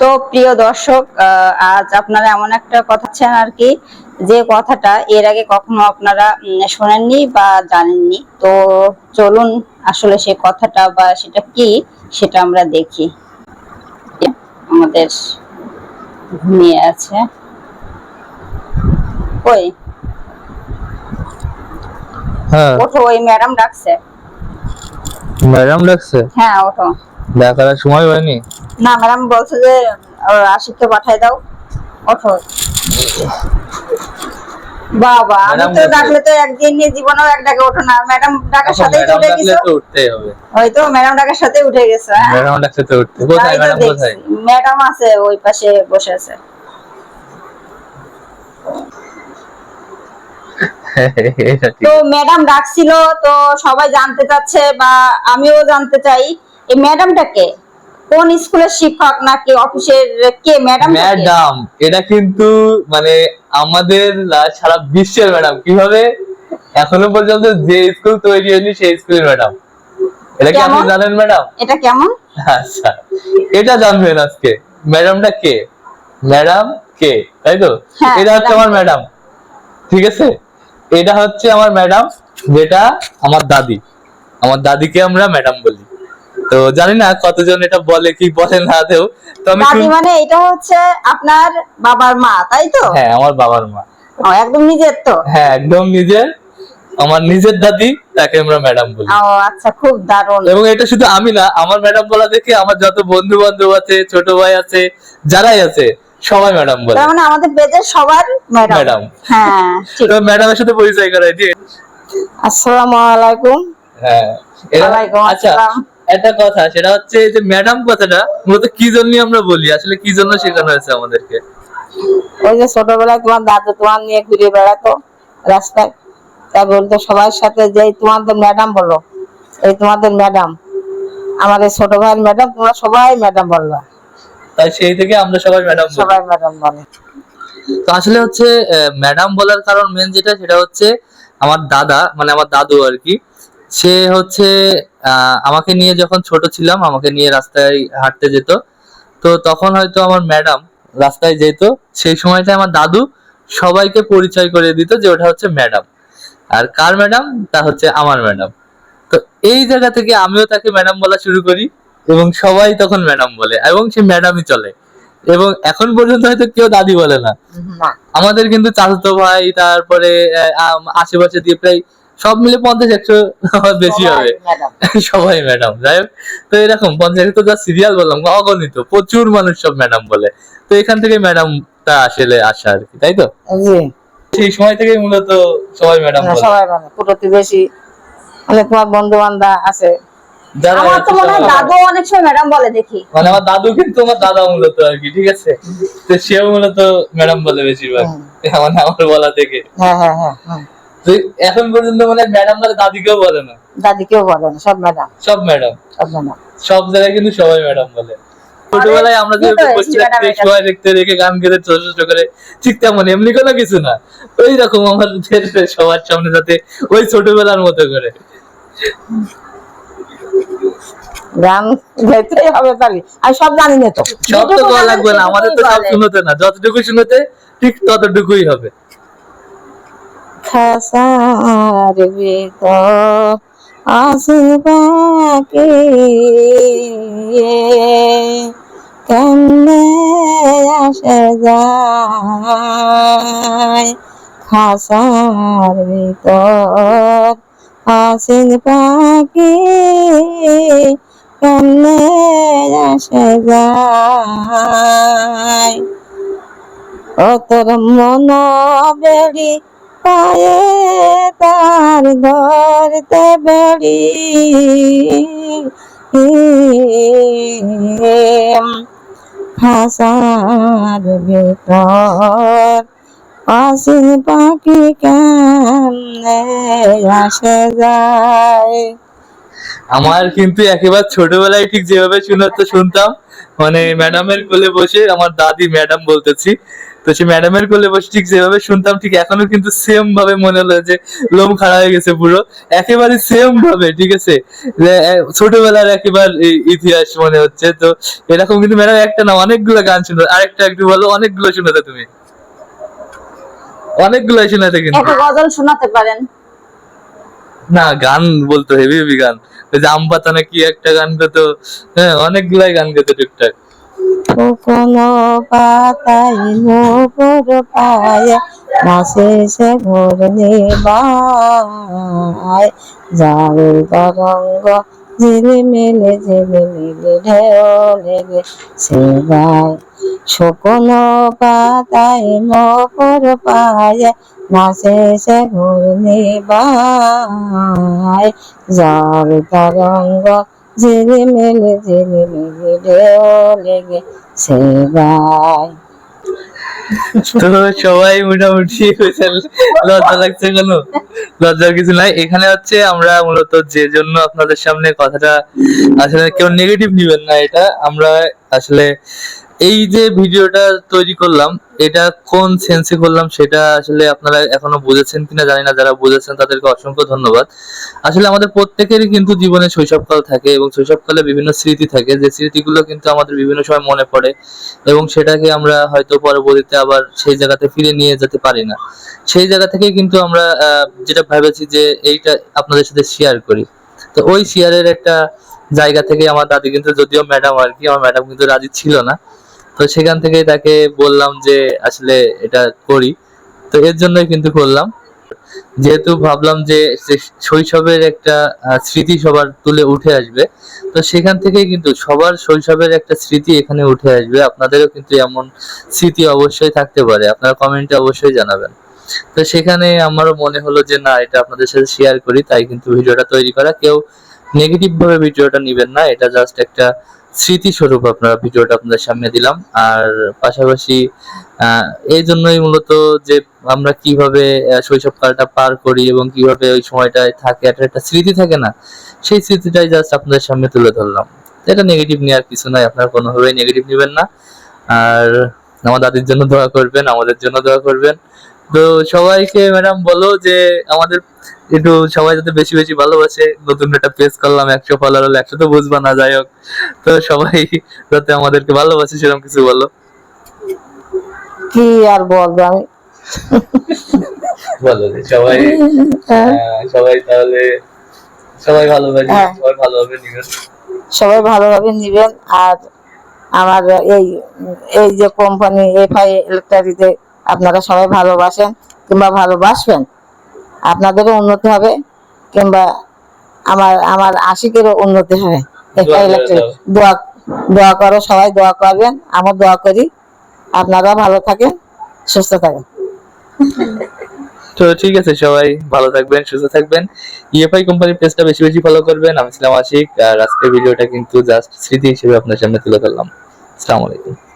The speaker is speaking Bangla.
তো প্রিয় দর্শক আজ আপনারা এমন একটা কথা আছেন আর কি যে কথাটা এর আগে কখনো আপনারা শোনেননি বা জানেননি। তো চলুন আসলে সে কথাটা বা সেটা কি সেটা আমরা দেখি। আমাদের ঘুমিয়ে আছে। ওই। হ্যাঁ। ওঠো ওই ম্যাডাম ডাকছে। ম্যাডাম ডাকছে? হ্যাঁ ওঠো। দেখার সময় হয়নি। না ম্যাডাম বলছে যে আশিককে পাঠাই দাও ওঠো। বাবা আমি তো ডাকলে তো একদিন নিয়ে জীবনেও এক ডাকে ওঠো না। ম্যাডাম ডাকার সাথে ম্যাডাম উঠে গেছো? তো উঠতেই হবে। হয়তো ম্যাডাম ডাকার সাথে উঠে গেছো ম্যাডাম ডাকছে তো উঠতে কোথায় ম্যাডাম কোথায়? ম্যাডাম আছে ওই পাশে বসে আছে। তো ম্যাডাম ডাকছিল তো সবাই জানতে চাচ্ছে বা আমিও জানতে চাই। এই ম্যাডামটাকে কোন স্কুলের শিক্ষক নাকি অফিসের কে ম্যাডাম ম্যাডাম এটা কিন্তু মানে আমাদের সারা বিশ্বের ম্যাডাম কীভাবে? এখনও পর্যন্ত যে স্কুল তৈরি হয়নি সেই স্কুলের ম্যাডাম এটা কি আপনি? জানেন ম্যাডাম এটা কেমন? আচ্ছা। এটা জানবেন আজকে। ম্যাডামটা কে? ম্যাডাম কে? তাই তো? হ্যাঁ, এটা হচ্ছে আমার ম্যাডাম ঠিক আছে? এটা হচ্ছে আমার ম্যাডাম যেটা আমার দাদি। আমার দাদিকে আমরা ম্যাডাম বলি। তো জানি না কতজন এটা বলে কি বলে না দেও। তো আমি দাদি মানে এটা হচ্ছে আপনার বাবার মা তাই তো? হ্যাঁ আমার বাবার মা। ও, একদম নিজের তো? হ্যাঁ একদম নিজের। আমার নিজের দাদি তাকে আমরা ম্যাডাম বলি। ও আচ্ছা খুব দারুণ। এবং এটা শুধু আমি না আমার ম্যাডাম বলা দেখে আমার যত বন্ধু বান্ধব আছে ছোট ভাই আছে যারাই আছে সবাই ম্যাডাম বলে। মানে আমাদের পেজের সবার ম্যাডাম ম্যাডাম হ্যাঁ ঠিক। তো ম্যাডামের সাথে পরিচয় করাই দিয়ে আসসালামু আলাইকুম। হ্যাঁ। আচ্ছা আসসালাম। একটা কথা সেটা হচ্ছে যে ম্যাডাম কথাটা মূলত কি জন্য আমরা বলি? আসলে কি জন্য শেখানো হয়েছে আমাদেরকে? ওই যে ছোটবেলায় তোমার দাদু তোমার নিয়ে ঘুরে বেড়াতো রাস্তায়। তা বলতো সবার সাথে যে তোমাদের ম্যাডাম বলো এই তোমাদের ম্যাডাম আমাদের ছোট ভাইয়ের ম্যাডাম তোমরা সবাই ম্যাডাম বলবা। তাই সেই থেকে আমরা সবাই ম্যাডাম বলি। সবাই ম্যাডাম বলে। তো আসলে হচ্ছে ম্যাডাম বলার কারণ মেন যেটা সেটা হচ্ছে আমার দাদা মানে আমার দাদু আর কি সে হচ্ছে আমাকে নিয়ে যখন ছোট ছিলাম আমাকে নিয়ে রাস্তায় হাঁটতে যেত। তো তখন হয়তো আমার ম্যাডাম রাস্তায় যেত। সেই সময়টা আমার দাদু সবাইকে পরিচয় করে দিত যে ওটা হচ্ছে ম্যাডাম। আর কার ম্যাডাম? তা হচ্ছে আমার ম্যাডাম। তো এই জায়গা থেকে আমিও তাকে ম্যাডাম বলা শুরু করি এবং সবাই তখন ম্যাডাম বলে এবং সে ম্যাডামই চলে। এবং এখন পর্যন্ত হয়তো কেউ দাদি বলে না। আমাদের কিন্তু চাচাতো ভাই তারপরে আশেপাশে দিয়ে প্রায় সব মিলে পঞ্চাশ একশো বেশি হবে। সবাই ম্যাডাম যাই হোক তো এরকম পঞ্চাশ একশো যা সিরিয়াল বললাম অগণিত প্রচুর মানুষ সব ম্যাডাম বলে। তো এখান থেকে ম্যাডামটা আসলে আসা আর কি তাই তো? সেই সময় থেকে মূলত সবাই ম্যাডাম সবাই প্রতিবেশী মানে তোমার বন্ধু বান্ধব আছে আমার তো মনে হয় দাদু অনেক সময় ম্যাডাম বলে দেখি। মানে আমার দাদু কিন্তু আমার দাদা মূলত আর কি ঠিক আছে? তো সেও মূলত ম্যাডাম বলে বেশিরভাগ। মানে আমার বলা থেকে। হ্যাঁ হ্যাঁ হ্যাঁ তো এখন পর্যন্ত মানে দাদিকেও বলে না? দাদিকেও বলে না সব ম্যাডাম সব ম্যাডাম সব ম্যাডাম সব জায়গায় কিন্তু সবাই ম্যাডাম বলে। ছোটবেলায় আমরা যে? সবাই দেখতে রেখে গান গেতে ছোট ছোট করে ঠিক তেমন এমনি কোনো কিছু না। ওই রকম আমাদের সবার সামনে যাতে ওই ছোটবেলার মতো করে। গান গাইতেই হবে তাহলে। আমি সব জানি না তো। সব তো লাগবে না আমাদের তো সব। শুনোতে না যতটুকু শুনোতে ঠিক ততটুকুই হবে। খাসার ভিতর আসি বাকি কেমনে আসে যায় খাসার ভিতর আসিন পাখি কেমনে আসে যায়? ও তোর মন বেড়ি পায়ে তার ধরতে বেড়ি। হাসার ভিতর আসিন পাখি কেমনে আসে যায়? আমার কিন্তু একেবারে ছোটবেলায় ঠিক যেভাবে শুনতো শুনতাম মানে ম্যাডামের কোলে বসে আমার দাদি ম্যাডাম বলতেছি তো সে ম্যাডামের কোলে বসে ঠিক যেভাবে শুনতাম ঠিক এখনও কিন্তু সেম ভাবে মনে হলো যে লোম খাড়া হয়ে গেছে পুরো। একেবারে সেম ভাবে ঠিক আছে? ছোটবেলার একেবারে ইতিহাস মনে হচ্ছে। তো এরকম কিন্তু ম্যাডাম একটা না অনেকগুলো গান শুনো। আরেকটা একটু বলো অনেকগুলো শোনাতে তুমি। অনেকগুলো শোনাতে কিন্তু। একটা গজল শোনাতে পারেন। না গান বলতো হেভি হেভি গান। ওই যে আম পাতা না কি একটা গান তো হ্যাঁ অনেকগুলাই গান গেতো টুকটাক। কোনো পাতাই নূপুর পায় মাসে সে ঘুরলে বায় জাল তরঙ্গ ঝিলিমিলে ঝিলিমিলে ঢেউ লেগে সে গায় শুকনো পাতায় নূপুর পায় মাসে সে ঘুরলে বায় জাল তরঙ্গ ঝিলিমিলি জেলে মেলে লেগে সেবাই সবাই মোটামুটি লজ্জা লাগছে কেন? লজ্জার কিছু নাই। এখানে হচ্ছে আমরা মূলত যে জন্য আপনাদের সামনে কথাটা আসলে কেউ নেগেটিভ নিবেন না এটা। আমরা আসলে এই যে ভিডিওটা তৈরি করলাম, এটা কোন সেন্সে করলাম সেটা আসলে আপনারা এখনও বুঝেছেন কিনা জানি না, যারা বুঝেছেন তাদেরকে অসংখ্য ধন্যবাদ। আসলে আমাদের প্রত্যেকেরই কিন্তু জীবনে শৈশবকাল থাকে এবং শৈশবকালে বিভিন্ন স্মৃতি থাকে, যে স্মৃতিগুলো কিন্তু আমাদের বিভিন্ন সময় মনে পড়ে এবং সেটাকে আমরা হয়তো পরবর্তীতে আবার সেই জায়গাতে ফিরে নিয়ে যেতে পারি না। সেই জায়গা থেকে কিন্তু আমরা যেটা ভেবেছি যে এইটা আপনাদের সাথে শেয়ার করি। তো ওই শেয়ারের একটা জায়গা থেকে আমার দাদি কিন্তু, যদিও ম্যাডাম আর কি, আমার ম্যাডাম কিন্তু রাজি ছিল না। তো সেখান থেকে তাকে বললাম যে, আসলে এটা করি। তো এর জন্যই কিন্তু করলাম। যেহেতু ভাবলাম যে শৈশবের একটা স্মৃতি সবার তুলে উঠে আসবে, তো সেখান থেকেই কিন্তু সবার শৈশবের একটা স্মৃতি এখানে উঠে আসবে। আপনাদেরও কিন্তু এমন স্মৃতি অবশ্যই থাকতে পারে। আপনারা কমেন্টে অবশ্যই জানাবেন। তো সেখানে আমারও মনে হলো যে, না, এটা আপনাদের সাথে শেয়ার করি। তাই কিন্তু ভিডিওটা তৈরি করা। কেউ নেগেটিভ ভাবে ভিডিওটা নেবেন না। এটা জাস্ট একটা স্মৃতি স্বরূপ আপনারা ভিডিওটা আপনাদের সামনে দিলাম। আর পাশাপাশি এই জন্যই মূলত যে আমরা কীভাবে শৈশবকালটা পার করি এবং কীভাবে ওই সময়টায় থাকে একটা একটা স্মৃতি থাকে না, সেই স্মৃতিটাই জাস্ট আপনাদের সামনে তুলে ধরলাম। এটা নেগেটিভ নেওয়ার কিছু নাই, আপনারা কোনোভাবেই নেগেটিভ নেবেন না। আর আমার দাদির জন্য দোয়া করবেন, আমাদের জন্য দোয়া করবেন। তো সবাইকে ম্যাডাম বলো যে আমাদের একটু সবাই যাতে বেশি বেশি ভালোবাসে নতুন একটা পেজ করলাম একশো ফলোয়ার হলে একশো তো বুঝবা না যাই হোক। তো সবাই যাতে আমাদেরকে ভালোবাসে সেরকম কিছু বলো। কি আর বলব আমি? বলো সবাই সবাই তাহলে সবাই ভালোবাসে হ্যাঁ। সবাই ভালোভাবে নিবেন। সবাই ভালোভাবে নিবেন আর আমার এই এই যে কোম্পানি এফআই ইলেকট্রিতে আপনারা সবাই ভালোবাসেন কিংবা ভালোবাসবেন আপনাদেরও উন্নতি হবে কিংবা আমার আমার আশিকেরও উন্নতি হবে। দোয়া দোয়া করো সবাই দোয়া করবেন আমার দোয়া করি। আপনারা ভালো থাকেন সুস্থ থাকেন। তো ঠিক আছে সবাই ভালো থাকবেন সুস্থ থাকবেন। ইএফআই কোম্পানির পেজটা বেশি বেশি ফলো করবেন। আমি ছিলাম আশিক আর আজকের ভিডিওটা কিন্তু জাস্ট স্মৃতি হিসেবে আপনার সামনে তুলে ধরলাম। আসসালামু আলাইকুম।